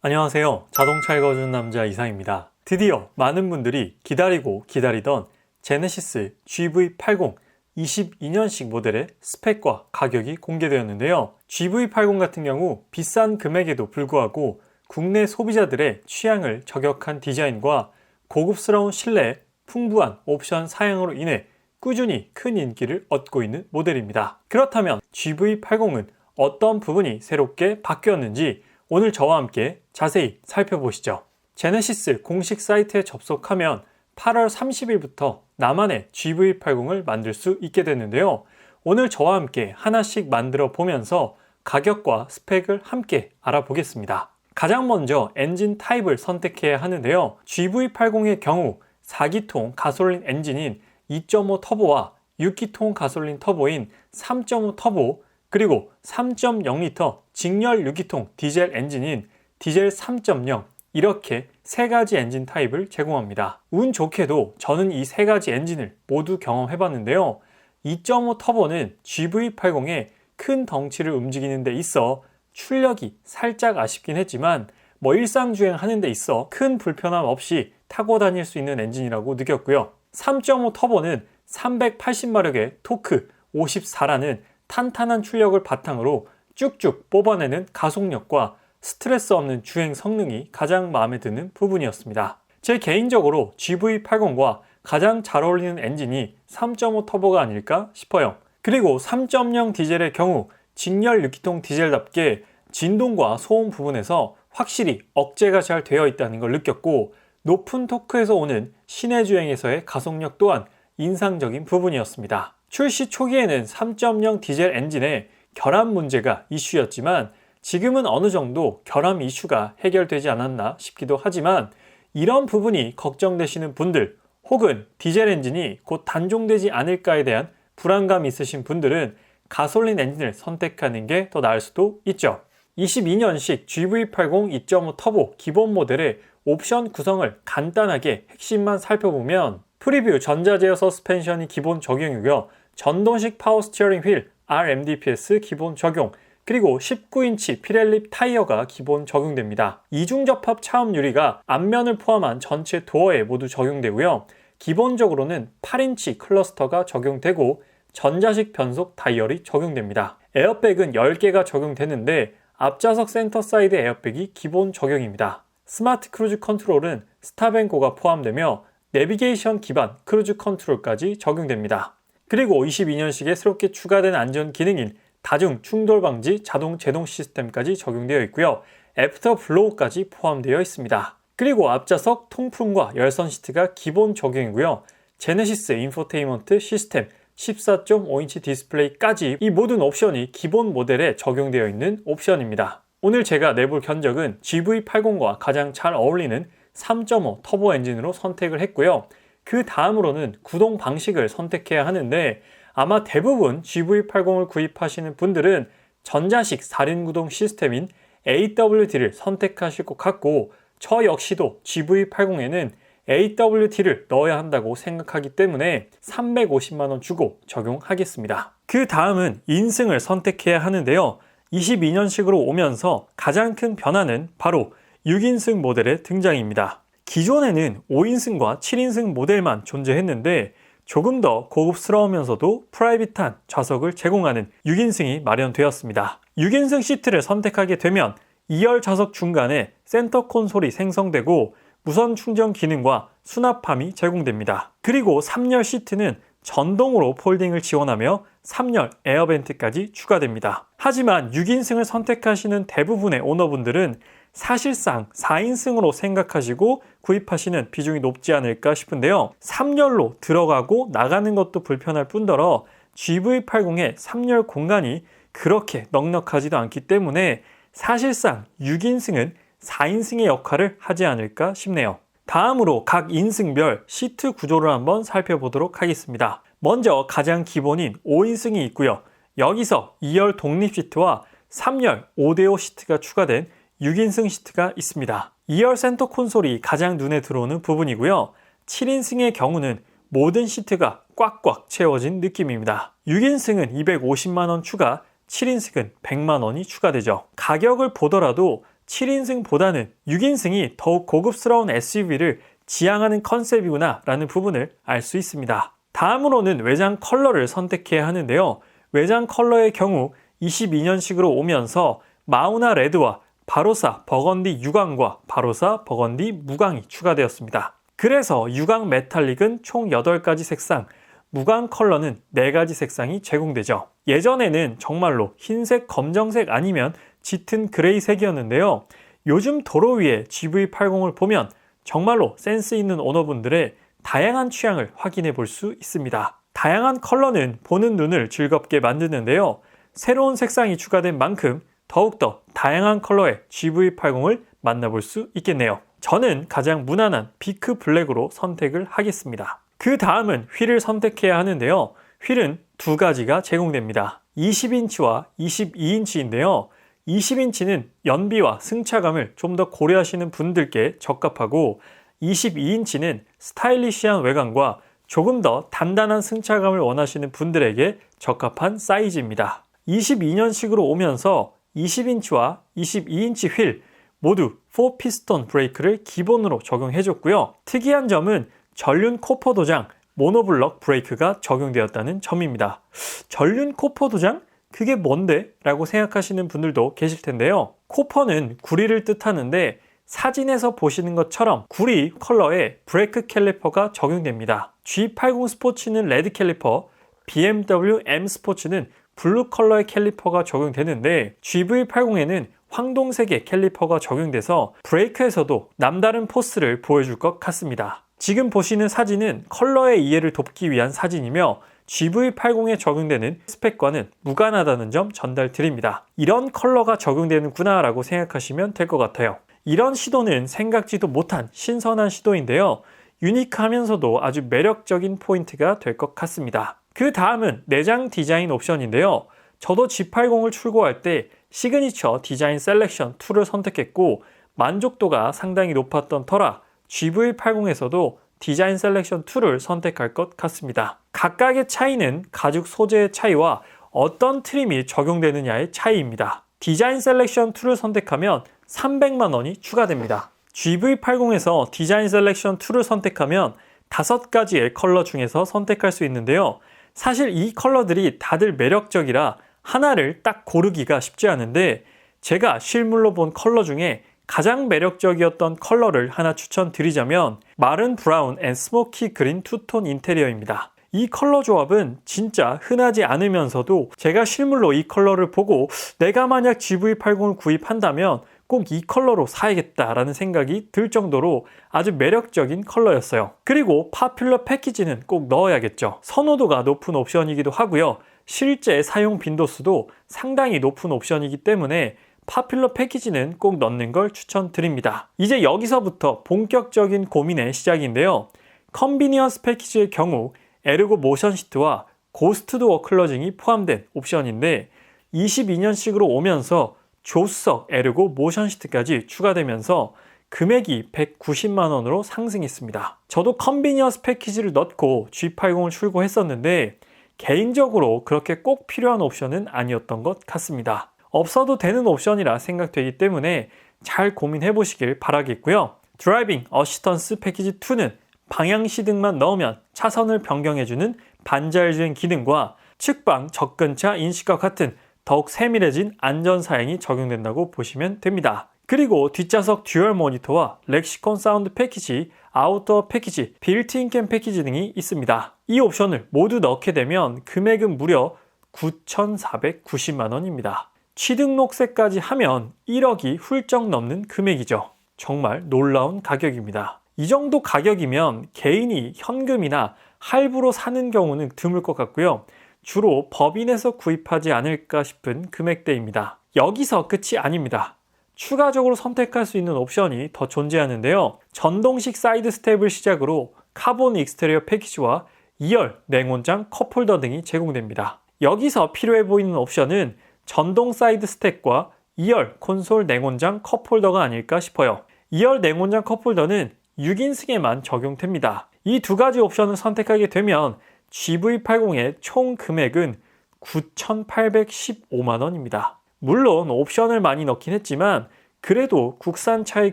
안녕하세요. 자동차 읽어주는 남자 이상입니다. 드디어 많은 분들이 기다리고 기다리던 제네시스 GV80 22년식 모델의 스펙과 가격이 공개되었는데요. GV80 같은 경우 비싼 금액에도 불구하고 국내 소비자들의 취향을 저격한 디자인과 고급스러운 실내, 풍부한 옵션 사양으로 인해 꾸준히 큰 인기를 얻고 있는 모델입니다. 그렇다면 GV80은 어떤 부분이 새롭게 바뀌었는지 오늘 저와 함께 자세히 살펴보시죠. 제네시스 공식 사이트에 접속하면 8월 30일부터 나만의 GV80을 만들 수 있게 됐는데요. 오늘 저와 함께 하나씩 만들어 보면서 가격과 스펙을 함께 알아보겠습니다. 가장 먼저 엔진 타입을 선택해야 하는데요. GV80의 경우 4기통 가솔린 엔진인 2.5 터보와 6기통 가솔린 터보인 3.5 터보 그리고 3.0L 직렬 6기통 디젤 엔진인 디젤 3.0 이렇게 세 가지 엔진 타입을 제공합니다. 운 좋게도 저는 이 세 가지 엔진을 모두 경험해 봤는데요. 2.5 터보는 GV80의 큰 덩치를 움직이는 데 있어 출력이 살짝 아쉽긴 했지만 뭐 일상 주행 하는 데 있어 큰 불편함 없이 타고 다닐 수 있는 엔진이라고 느꼈고요. 3.5 터보는 380마력의 토크 54라는 탄탄한 출력을 바탕으로 쭉쭉 뽑아내는 가속력과 스트레스 없는 주행 성능이 가장 마음에 드는 부분이었습니다. 제 개인적으로 GV80과 가장 잘 어울리는 엔진이 3.5 터보가 아닐까 싶어요. 그리고 3.0 디젤의 경우 직렬 6기통 디젤답게 진동과 소음 부분에서 확실히 억제가 잘 되어 있다는 걸 느꼈고 높은 토크에서 오는 시내 주행에서의 가속력 또한 인상적인 부분이었습니다. 출시 초기에는 3.0 디젤 엔진에 결함 문제가 이슈였지만 지금은 어느 정도 결함 이슈가 해결되지 않았나 싶기도 하지만 이런 부분이 걱정되시는 분들 혹은 디젤 엔진이 곧 단종되지 않을까에 대한 불안감이 있으신 분들은 가솔린 엔진을 선택하는 게 더 나을 수도 있죠. 22년식 GV80 2.5 터보 기본 모델의 옵션 구성을 간단하게 핵심만 살펴보면 프리뷰 전자제어 서스펜션이 기본 적용이고요. 전동식 파워 스티어링 휠 RMDPS 기본 적용 그리고 19인치 피렐립 타이어가 기본 적용됩니다. 이중 접합 차음 유리가 앞면을 포함한 전체 도어에 모두 적용되고요. 기본적으로는 8인치 클러스터가 적용되고 전자식 변속 다이얼이 적용됩니다. 에어백은 10개가 적용되는데 앞좌석 센터 사이드 에어백이 기본 적용입니다. 스마트 크루즈 컨트롤은 스탑앤고가 포함되며 내비게이션 기반 크루즈 컨트롤까지 적용됩니다. 그리고 22년식에 새롭게 추가된 안전 기능인 다중 충돌 방지 자동 제동 시스템까지 적용되어 있고요. 애프터 블로우까지 포함되어 있습니다. 그리고 앞좌석 통풍과 열선 시트가 기본 적용이고요. 제네시스 인포테인먼트 시스템 14.5인치 디스플레이까지 이 모든 옵션이 기본 모델에 적용되어 있는 옵션입니다. 오늘 제가 내볼 견적은 GV80과 가장 잘 어울리는 3.5 터보 엔진으로 선택을 했고요. 그 다음으로는 구동 방식을 선택해야 하는데 아마 대부분 GV80을 구입하시는 분들은 전자식 4륜 구동 시스템인 AWD를 선택하실 것 같고 저 역시도 GV80에는 AWD를 넣어야 한다고 생각하기 때문에 350만원 주고 적용하겠습니다. 그 다음은 인승을 선택해야 하는데요. 22년식으로 오면서 가장 큰 변화는 바로 6인승 모델의 등장입니다. 기존에는 5인승과 7인승 모델만 존재했는데 조금 더 고급스러우면서도 프라이빗한 좌석을 제공하는 6인승이 마련되었습니다. 6인승 시트를 선택하게 되면 2열 좌석 중간에 센터 콘솔이 생성되고 무선 충전 기능과 수납함이 제공됩니다. 그리고 3열 시트는 전동으로 폴딩을 지원하며 3열 에어벤트까지 추가됩니다. 하지만 6인승을 선택하시는 대부분의 오너분들은 사실상 4인승으로 생각하시고 구입하시는 비중이 높지 않을까 싶은데요. 3열로 들어가고 나가는 것도 불편할 뿐더러 GV80의 3열 공간이 그렇게 넉넉하지도 않기 때문에 사실상 6인승은 4인승의 역할을 하지 않을까 싶네요. 다음으로 각 인승별 시트 구조를 한번 살펴보도록 하겠습니다. 먼저 가장 기본인 5인승이 있고요. 여기서 2열 독립 시트와 3열 5대5 시트가 추가된 6인승 시트가 있습니다. 2열 센터 콘솔이 가장 눈에 들어오는 부분이고요. 7인승의 경우는 모든 시트가 꽉꽉 채워진 느낌입니다. 6인승은 250만원 추가, 7인승은 100만원이 추가되죠. 가격을 보더라도 7인승보다는 6인승이 더욱 고급스러운 SUV를 지향하는 컨셉이구나 라는 부분을 알 수 있습니다. 다음으로는 외장 컬러를 선택해야 하는데요. 외장 컬러의 경우 22년식으로 오면서 마우나 레드와 바로사 버건디 유광과 바로사 버건디 무광이 추가되었습니다. 그래서 유광 메탈릭은 총 8가지 색상, 무광 컬러는 4가지 색상이 제공되죠. 예전에는 정말로 흰색, 검정색 아니면 짙은 그레이색이었는데요. 요즘 도로 위에 GV80을 보면 정말로 센스 있는 오너분들의 다양한 취향을 확인해 볼 수 있습니다. 다양한 컬러는 보는 눈을 즐겁게 만드는데요. 새로운 색상이 추가된 만큼 더욱더 다양한 컬러의 GV80을 만나볼 수 있겠네요. 저는 가장 무난한 비크 블랙으로 선택을 하겠습니다. 그 다음은 휠을 선택해야 하는데요. 휠은 두 가지가 제공됩니다. 20인치와 22인치인데요. 20인치는 연비와 승차감을 좀 더 고려하시는 분들께 적합하고 22인치는 스타일리시한 외관과 조금 더 단단한 승차감을 원하시는 분들에게 적합한 사이즈입니다. 22년식으로 오면서 20인치와 22인치 휠 모두 4피스톤 브레이크를 기본으로 적용해줬고요. 특이한 점은 전륜 코퍼 도장 모노블럭 브레이크가 적용되었다는 점입니다. 전륜 코퍼 도장? 그게 뭔데? 라고 생각하시는 분들도 계실 텐데요. 코퍼는 구리를 뜻하는데 사진에서 보시는 것처럼 구리 컬러에 브레이크 캘리퍼가 적용됩니다. G80 스포츠는 레드 캘리퍼, BMW M 스포츠는 블루 컬러의 캘리퍼가 적용되는데 GV80에는 황동색의 캘리퍼가 적용돼서 브레이크에서도 남다른 포스를 보여줄 것 같습니다. 지금 보시는 사진은 컬러의 이해를 돕기 위한 사진이며 GV80에 적용되는 스펙과는 무관하다는 점 전달 드립니다. 이런 컬러가 적용되는구나 라고 생각하시면 될 것 같아요. 이런 시도는 생각지도 못한 신선한 시도인데요. 유니크하면서도 아주 매력적인 포인트가 될 것 같습니다. 그 다음은 내장 디자인 옵션인데요. 저도 G80을 출고할 때 시그니처 디자인 셀렉션 2를 선택했고 만족도가 상당히 높았던 터라 GV80에서도 디자인 셀렉션 2를 선택할 것 같습니다. 각각의 차이는 가죽 소재의 차이와 어떤 트림이 적용되느냐의 차이입니다. 디자인 셀렉션 2를 선택하면 300만 원이 추가됩니다. GV80에서 디자인 셀렉션 2를 선택하면 5가지의 컬러 중에서 선택할 수 있는데요. 사실 이 컬러들이 다들 매력적이라 하나를 딱 고르기가 쉽지 않은데 제가 실물로 본 컬러 중에 가장 매력적이었던 컬러를 하나 추천드리자면 마른 브라운 앤 스모키 그린 투톤 인테리어입니다. 이 컬러 조합은 진짜 흔하지 않으면서도 제가 실물로 이 컬러를 보고 내가 만약 GV80을 구입한다면 꼭 이 컬러로 사야겠다라는 생각이 들 정도로 아주 매력적인 컬러였어요. 그리고 파퓰러 패키지는 꼭 넣어야겠죠. 선호도가 높은 옵션이기도 하고요. 실제 사용 빈도수도 상당히 높은 옵션이기 때문에 파퓰러 패키지는 꼭 넣는 걸 추천드립니다. 이제 여기서부터 본격적인 고민의 시작인데요. 컨비니언스 패키지의 경우 에르고 모션 시트와 고스트 도어 클러징이 포함된 옵션인데 22년식으로 오면서 조수석 에르고 모션 시트까지 추가되면서 금액이 190만 원으로 상승했습니다. 저도 컨비니언스 패키지를 넣고 G80을 출고했었는데 개인적으로 그렇게 꼭 필요한 옵션은 아니었던 것 같습니다. 없어도 되는 옵션이라 생각되기 때문에 잘 고민해 보시길 바라겠고요. 드라이빙 어시턴스 패키지 2는 방향시 등만 넣으면 차선을 변경해주는 반자율주행 기능과 측방 접근차 인식과 같은 더욱 세밀해진 안전사양이 적용된다고 보시면 됩니다. 그리고 뒷좌석 듀얼 모니터와 렉시콘 사운드 패키지, 아웃도어 패키지, 빌트인 캠 패키지 등이 있습니다. 이 옵션을 모두 넣게 되면 금액은 무려 9,490만 원입니다. 취등록세까지 하면 1억이 훌쩍 넘는 금액이죠. 정말 놀라운 가격입니다. 이 정도 가격이면 개인이 현금이나 할부로 사는 경우는 드물 것 같고요. 주로 법인에서 구입하지 않을까 싶은 금액대입니다. 여기서 끝이 아닙니다. 추가적으로 선택할 수 있는 옵션이 더 존재하는데요. 전동식 사이드 스텝을 시작으로 카본 익스테리어 패키지와 2열 냉온장 컵홀더 등이 제공됩니다. 여기서 필요해 보이는 옵션은 전동 사이드 스택과 2열 콘솔 냉온장 컵홀더가 아닐까 싶어요. 2열 냉온장 컵홀더는 6인승에만 적용됩니다. 이 두 가지 옵션을 선택하게 되면 GV80의 총 금액은 9,815만 원입니다. 물론 옵션을 많이 넣긴 했지만 그래도 국산차의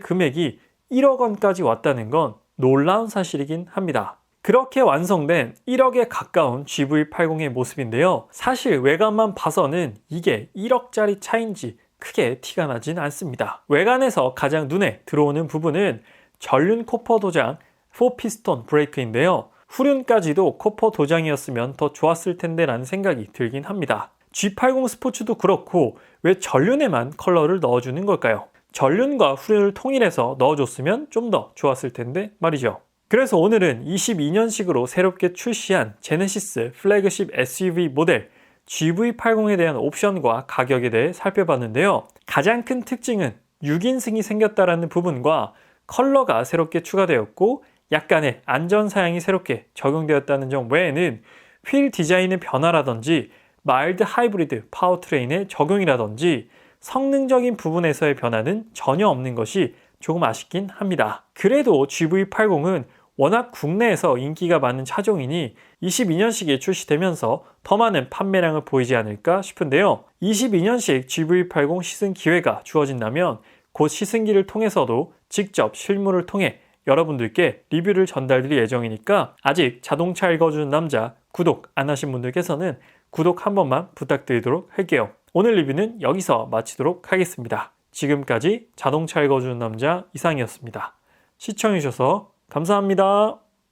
금액이 1억 원까지 왔다는 건 놀라운 사실이긴 합니다. 그렇게 완성된 1억에 가까운 GV80의 모습인데요. 사실 외관만 봐서는 이게 1억짜리 차인지 크게 티가 나진 않습니다. 외관에서 가장 눈에 들어오는 부분은 전륜 코퍼 도장 4피스톤 브레이크인데요. 후륜까지도 코퍼 도장이었으면 더 좋았을 텐데 라는 생각이 들긴 합니다. G80 스포츠도 그렇고 왜 전륜에만 컬러를 넣어주는 걸까요? 전륜과 후륜을 통일해서 넣어줬으면 좀 더 좋았을 텐데 말이죠. 그래서 오늘은 22년식으로 새롭게 출시한 제네시스 플래그십 SUV 모델 GV80에 대한 옵션과 가격에 대해 살펴봤는데요. 가장 큰 특징은 6인승이 생겼다라는 부분과 컬러가 새롭게 추가되었고 약간의 안전 사양이 새롭게 적용되었다는 점 외에는 휠 디자인의 변화라든지 마일드 하이브리드 파워트레인의 적용이라든지 성능적인 부분에서의 변화는 전혀 없는 것이 조금 아쉽긴 합니다. 그래도 GV80은 워낙 국내에서 인기가 많은 차종이니 22년식에 출시되면서 더 많은 판매량을 보이지 않을까 싶은데요. 22년식 GV80 시승 기회가 주어진다면 곧 시승기를 통해서도 직접 실물을 통해 여러분들께 리뷰를 전달드릴 예정이니까 아직 자동차 읽어주는 남자 구독 안 하신 분들께서는 구독 한 번만 부탁드리도록 할게요. 오늘 리뷰는 여기서 마치도록 하겠습니다. 지금까지 자동차 읽어주는 남자 이상이었습니다. 시청해주셔서 감사합니다.